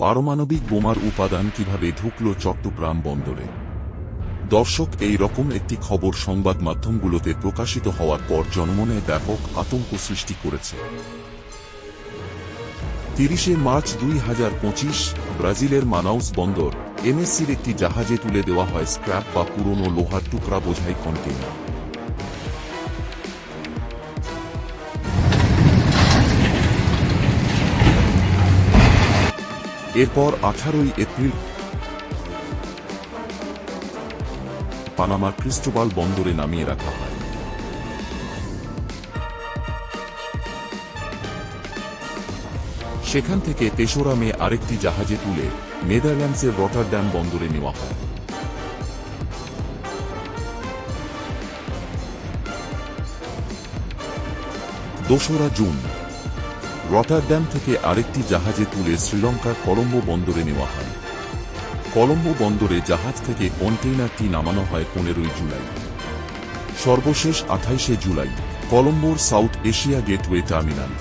পারমাণবিক বোমার উপাদান কীভাবে ঢুকল চট্টগ্রাম বন্দরে? দর্শক, এই রকম একটি খবর সংবাদ মাধ্যমগুলোতে প্রকাশিত হওয়ার পর জনমনে ব্যাপক আতঙ্ক সৃষ্টি করেছে। তিরিশে মার্চ দুই হাজার পঁচিশ, ব্রাজিলের মানাউস বন্দর এমএসসির একটি জাহাজে তুলে দেওয়া হয় স্ক্র্যাপ বা পুরনো লোহার টুকরা বোঝাই কন্টেইনার। এরপর আঠারোই এপ্রিল পানামার ক্রিস্টোবাল বন্দরে নামিয়ে রাখা হয়। সেখান থেকে তেসরা মে আরেকটি জাহাজে তুলে নেদারল্যান্ডসের রটারড্যাম বন্দরে নেওয়া হয়। দোসরা জুন রটারড্যাম থেকে আরেকটি জাহাজে তুলে শ্রীলঙ্কার কলম্বো বন্দরে নেওয়া হয়। কলম্বো বন্দরে জাহাজ থেকে কন্টেইনারটি নামানো হয় পনেরোই জুলাই। সর্বশেষ আঠাইশে জুলাই, কলম্বোর সাউথ এশিয়া গেটওয়ে টার্মিনাল।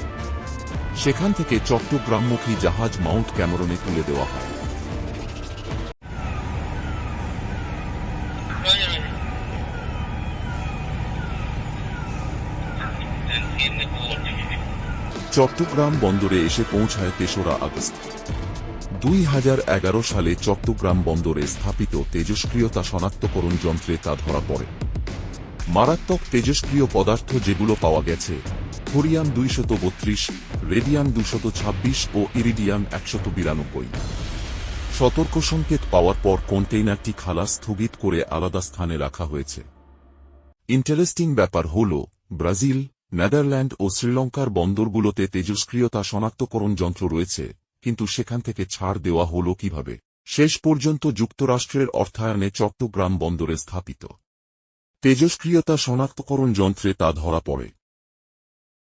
সেখান থেকে চট্টগ্রামমুখী জাহাজ মাউন্ট ক্যামেরনে তুলে দেওয়া হয়। চট্টগ্রাম বন্দরে এসে পৌঁছায় তেসরা আগস্ট। দুই হাজার এগারো সালে চট্টগ্রাম বন্দরে স্থাপিত তেজস্ক্রিয়তা শনাক্তকরণ যন্ত্রে তা ধরা পড়ে। মারাত্মক তেজস্ক্রিয় পদার্থ যেগুলো পাওয়া গেছে থোরিয়াম দুইশত বত্রিশ রেডিয়াম দুশত ছাব্বিশ ও ইরিডিয়াম একশত বিরানব্বই। সতর্ক সংকেত পাওয়ার পর কন্টেইনারটি খালা স্থগিত করে আলাদা স্থানে রাখা হয়েছে। ইন্টারেস্টিং ব্যাপার হল, ব্রাজিল নেদারল্যান্ড ও শ্রীলঙ্কার বন্দরগুলোতে তেজস্ক্রিয়তা শনাক্তকরণ যন্ত্র রয়েছে, কিন্তু সেখান থেকে ছাড় দেওয়া হল কীভাবে? শেষ পর্যন্ত যুক্তরাষ্ট্রের অর্থায়নে চট্টগ্রাম বন্দরে স্থাপিত। তেজস্ক্রিয়তা শনাক্তকরণ যন্ত্রে তা ধরা পড়ে।